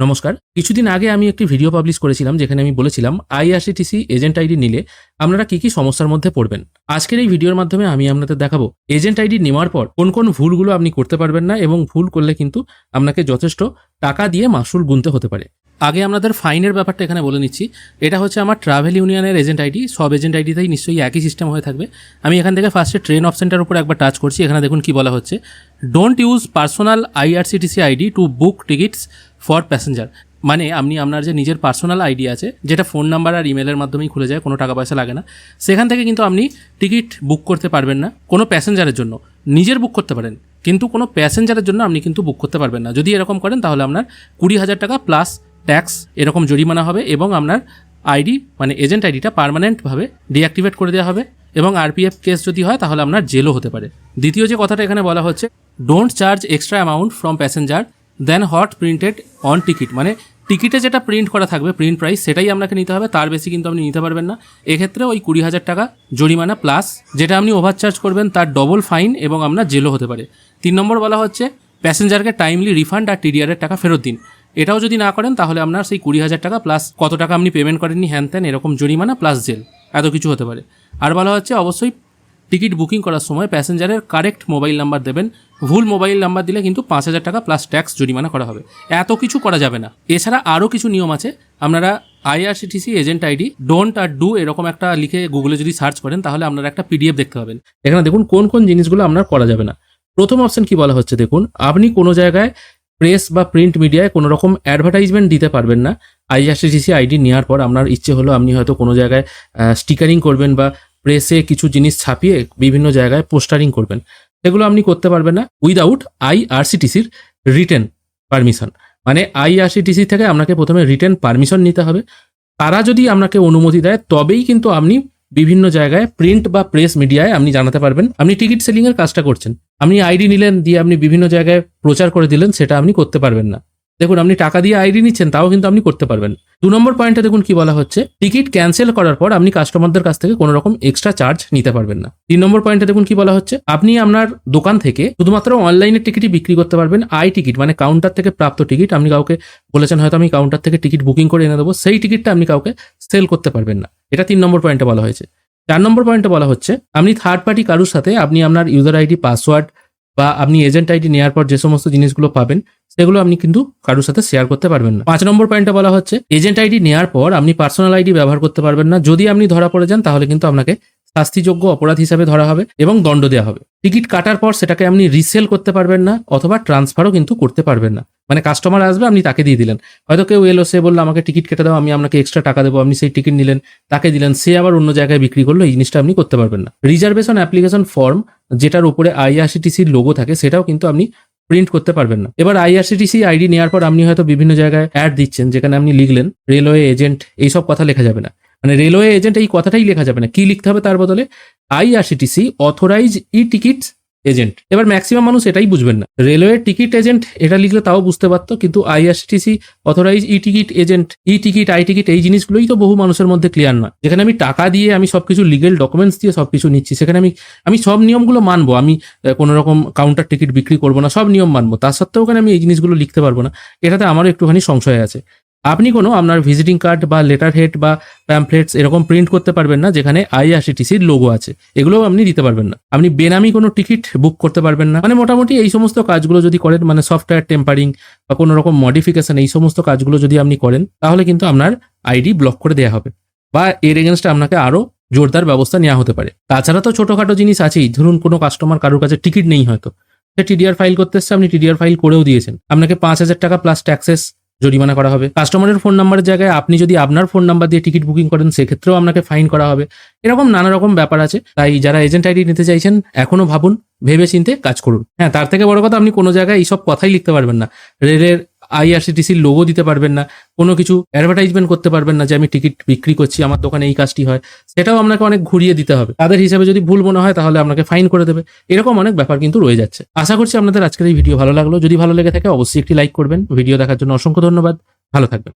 নমস্কার। কিছুদিন আগে আমি একটি ভিডিও পাবলিশ করেছিলাম যেখানে আমি বলেছিলাম আইআরসিটিসি এজেন্ট আইডি নিলে আপনারা কি কি সমস্যার মধ্যে পড়বেন। আজকের এই ভিডিওর মাধ্যমে আমি আপনাদের দেখাবো, এজেন্ট আইডি নেওয়ার পর কোন কোন ভুলগুলো আপনি করতে পারবেন না এবং ভুল করলে কিন্তু আপনাকে যথেষ্ট টাকা দিয়ে মাসুল গুনতে হতে পারে। আগে আপনাদের ফাইনের ব্যাপারটা এখানে বলে নিচ্ছি। এটা হচ্ছে আমার ট্রাভেল ইউনিয়নের এজেন্ট আইডি। সব এজেন্ট আইডিতেই নিশ্চয়ই একই সিস্টেম হয়ে থাকবে। আমি এখান থেকে ফার্স্টে ট্রেন অপশনটার উপর একবার টাচ করছি। এখানে দেখুন কি বলা হচ্ছে। Don't use personal IRCTC ID to book tickets for passenger মানে আপনি আপনার যে নিজের পার্সোনাল আইডি আছে, যেটা ফোন নাম্বার আর ইমেলের মাধ্যমেই খুলে যায়, কোনো টাকা পয়সা লাগে না। সেখান থেকে কিন্তু আপনি টিকিট বুক করতে পারবেন না কোনো প্যাসেঞ্জারের জন্য। নিজের বুক করতে পারেন। কিন্তু কোনো প্যাসেঞ্জারের জন্য আপনি কিন্তু বুক করতে পারবেন না। যদি এরকম করেন তাহলে আপনার কুড়ি হাজার টাকা প্লাস ট্যাক্স এরকম জরিমানা হবে এবং আপনার আইডি মানে এজেন্ট আইডিটা পার্মানেন্টভাবে ডিঅ্যাক্টিভেট করে দেওয়া হবে এবং আরপিএফ কেস যদি হয় তাহলে আপনার জেলও হতে পারে। দ্বিতীয় যে কথাটা এখানে বলা হচ্ছে don't charge extra amount from passenger than what printed on ticket মানে টিকিটে যেটা প্রিন্ট করা থাকবে প্রিন্ট প্রাইস সেটাই আপনাকে নিতে হবে, তার বেশি কিন্তু আপনি নিতে পারবেন না। এক্ষেত্রে ওই কুড়ি হাজার টাকা জরিমানা প্লাস যেটা আপনি ওভারচার্জ করবেন, তার ডবল ফাইন এবং আপনার জেলও হতে পারে। তিন নম্বর বলা হচ্ছে প্যাসেঞ্জারকে টাইমলি রিফান্ড আর টিডিআরের টাকা ফেরত দিন। এটাও যদি না করেন, তাহলে আপনার সেই কুড়ি হাজার টাকা প্লাস কত টাকা আপনি পেমেন্ট করেননি, হ্যান ত্যান, এরকম জরিমানা প্লাস জেল এত কিছু হতে পারে। আর বলা হচ্ছে, অবশ্যই টিকিট বুকিং করার সময় প্যাসেঞ্জারের কারেক্ট মোবাইল নাম্বার দেবেন। ভুল মোবাইল নাম্বার দিলে কিন্তু পাঁচ হাজার টাকা প্লাস ট্যাক্স জরিমানা করা হবে। এত কিছু করা যাবে না। এছাড়া আরও কিছু নিয়ম আছে। আপনারা আইআরসিটিসি এজেন্ট আইডি ডোন্ট আর ডু এরকম একটা লিখে গুগলে যদি সার্চ করেন, তাহলে আপনারা একটা পিডিএফ দেখতে পাবেন। এখানে দেখুন, কোন কোন জিনিসগুলো আপনার করা যাবে না। প্রথম অপশন কি বলা হচ্ছে? দেখুন, আপনি কোনো জায়গায় প্রেস বা প্রিন্ট মিডিয়ায় কোনো রকম অ্যাডভার্টাইজমেন্ট দিতে পারবেন না। আইআরসিটিসি আইডি নেওয়ার পর আপনার ইচ্ছে হলো আপনি হয়তো কোনো জায়গায় স্টিকারিং করবেন বা প্রেসে কিছু জিনিস ছাপিয়ে বিভিন্ন জায়গায় পোস্টারিং করবেন। সেগুলো আপনি করতে পারবেন না উইদাউট আইআরসিটিসির রিটেন পারমিশন মানে আইআরসিটিসি থেকে আপনাকে প্রথমে রিটেন পারমিশন নিতে হবে। তারা যদি আপনাকে অনুমতি দেয়, তবেই কিন্তু আপনি বিভিন্ন জায়গায় প্রিন্ট বা প্রেস মিডিয়ায় আপনি জানাতে পারবেন। আপনি টিকিট সেলিং এর কাজটা করছেন। আপনি আইডি নিলেন, দিয়ে আপনি বিভিন্ন জায়গায় প্রচার করে দিলেন, সেটা আপনি করতে পারবেন না। দেখুন, আপনি টাকা দিয়ে আইডি নিচ্ছেন, তাও কিন্তু আপনি করতে পারবেন। দু নম্বর পয়েন্টে দেখুন কি বলা হচ্ছে, টিকিট ক্যান্সেল করার পর আপনি কাস্টমারদের কাছ থেকে কোনো রকম এক্সট্রা চার্জ নিতে পারবেন না। তিন নম্বর পয়েন্টে দেখুন কি বলা হচ্ছে, আপনি আপনার দোকান থেকে শুধুমাত্র অনলাইনের টিকিটই বিক্রি করতে পারবেন, আই টিকিট মানে কাউন্টার থেকে প্রাপ্ত টিকিট। আপনি কাউকে বলেছেন হয়তো আমি কাউন্টার থেকে টিকিট বুকিং করে এনে দেবো, সেই টিকিটটা আপনি কাউকে সেল করতে পারবেন না। এটা তিন নম্বর পয়েন্টে বলা হয়েছে। চার নম্বর পয়েন্টে বলা হচ্ছে, আপনি থার্ড পার্টি কারুর সাথে আপনি আপনার ইউজার আইডি পাসওয়ার্ড বা আপনি এজেন্ট আইডি নেওয়ার পর যে সমস্ত জিনিসগুলো পাবেন, সেগুলো আপনি কিন্তু কারোর সাথে শেয়ার করতে পারবেন না। পাঁচ নম্বর পয়েন্টে বলা হচ্ছে এজেন্ট আইডি নেওয়ার পর আপনি পার্সোনাল আইডি ব্যবহার করতে পারবেন না। যদি আপনি ধরা পড়ে যান, তাহলে কিন্তু আপনাকে শাস্তিযোগ্য অপরাধ হিসাবে ধরা হবে এবং দণ্ড দেওয়া হবে। টিকিট কাটার পর সেটাকে আপনি রিসেল করতে পারবেন না, অথবা ট্রান্সফারও কিন্তু করতে পারবেন না। মানে কাস্টমার আসবে, আপনি তাকে দিয়ে দিলেন। হয়তো কেউ এলো, সে বলল, আমাকে টিকিট কেটে দাও, আমি আপনাকে এক্সট্রা টাকা দেবো। আপনি সেই টিকিট নিলেন, তাকে দিলেন, সে আবার অন্য জায়গায় বিক্রি করল, এই জিনিসটা আপনি করতে পারবেন না। রিজার্ভেশন অ্যাপ্লিকেশন ফর্ম যেটার উপরে আইআরসিটিসির লোগো থাকে, সেটাও কিন্তু আপনি প্রিন্ট করতে পারবেন না। এবার আইআরসিটিসি আইডি নেওয়ার পর আপনি হয়তো বিভিন্ন জায়গায় অ্যাড দিচ্ছেন, যেখানে আপনি লিখলেন, রেলওয়ে এজেন্ট, এইসব কথা লেখা যাবে না। মানে রেলওয়ে এজেন্ট এই কথাটাই লেখা যাবে না। কি লিখতে হবে তার বদলে? IRCTC authorise e tickets agent. এবার ম্যাক্সিমাম মানুষ এটাই বুঝবেন না। রেলওয়ে টিকিট এজেন্ট, এটা লিখলে তাও বুঝতে পারতো, কিন্তু IRCTC authorise e ticket agent e ticket I ticket এই জিনিসগুলোই তো বহু মানুষের মধ্যে ক্লিয়ার না। যেখানে আমি টাকা দিয়ে আমি সবকিছু লিগেল ডকুমেন্টস দিয়ে সবকিছু নিচ্ছি, সেখানে আমি আমি সব নিয়মগুলো মানবো। আমি কোনো রকম কাউন্টার টিকিট বিক্রি করব না, সব নিয়ম মানবো। তার সত্ত্বেও ওখানে আমি এই জিনিসগুলো লিখতে পারব না। এটাতে আমারও একটুখানি সংশয় আছে। আপনি কোনো আপনার ভিজিটিং কার্ড বা লেটার হেড বা প্যাম্পলেটস এরকম প্রিন্ট করতে পারবেন না, যেখানে আইআরসিটিসির লোগো আছে। এগুলোও আপনি দিতে পারবেন না। আপনি বেনামি কোনো টিকিট বুক করতে পারবেন না। মানে মোটামুটি এই সমস্ত কাজগুলো যদি করেন মানে সফটওয়্যার টেম্পারিং বা কোনো রকম মডিফিকেশন এই সমস্ত কাজগুলো যদি আপনি করেন, তাহলে কিন্তু আপনার আইডি ব্লক করে দেওয়া হবে বা এর এগেনস্টে আপনাকে আরও জোরদার ব্যবস্থা নেওয়া হতে পারে। তাছাড়া তো ছোটোখাটো জিনিস আছেই। ধরুন কোনো কাস্টমার কারোর কাছে টিকিট নেই হয়তো। সে টিডিআর ফাইল করতে এসছে, আপনি টিডিআর ফাইল করেও দিয়েছেন। আপনাকে পাঁচ হাজার টাকা প্লাস ট্যাক্সেস জরিমানা করা হবে। কাস্টমারের ফোন নাম্বারের জায়গায় আপনি যদি আপনার ফোন নাম্বার দিয়ে টিকিট বুকিং করেন, সেক্ষেত্রেও আপনাকে ফাইন করা হবে। এরকম নানা রকম ব্যাপার আছে। তাই যারা এজেন্ট আইডি নিতে চাইছেন, এখনও ভাবুন ভেবে চিনতে কাজ করুন। হ্যাঁ তার থেকে বড় কথা আপনি কোনো জায়গায় এইসব কথাই লিখতে পারবেন না। রেলের আইআরসিটিসির লোগো দিতে পারবেন না, কোনো কিছু অ্যাডভার্টাইজমেন্ট করতে পারবেন না যে আমি টিকিট বিক্রি করছি, আমার দোকানে এই কাজটি হয়। সেটাও আপনাকে অনেক ঘুরিয়ে দিতে হবে। তাদের হিসাবে যদি ভুল মনে হয় তাহলে আপনাকে ফাইন করে দেবে। এরকম অনেক ব্যাপার কিন্তু রয়ে যাচ্ছে। আশা করছি আপনাদের আজকের এই ভিডিও ভালো লাগল। যদি ভালো লেগে থাকে অবশ্যই একটি লাইক করবেন। ভিডিও দেখার জন্য অসংখ্য ধন্যবাদ। ভালো থাকবেন।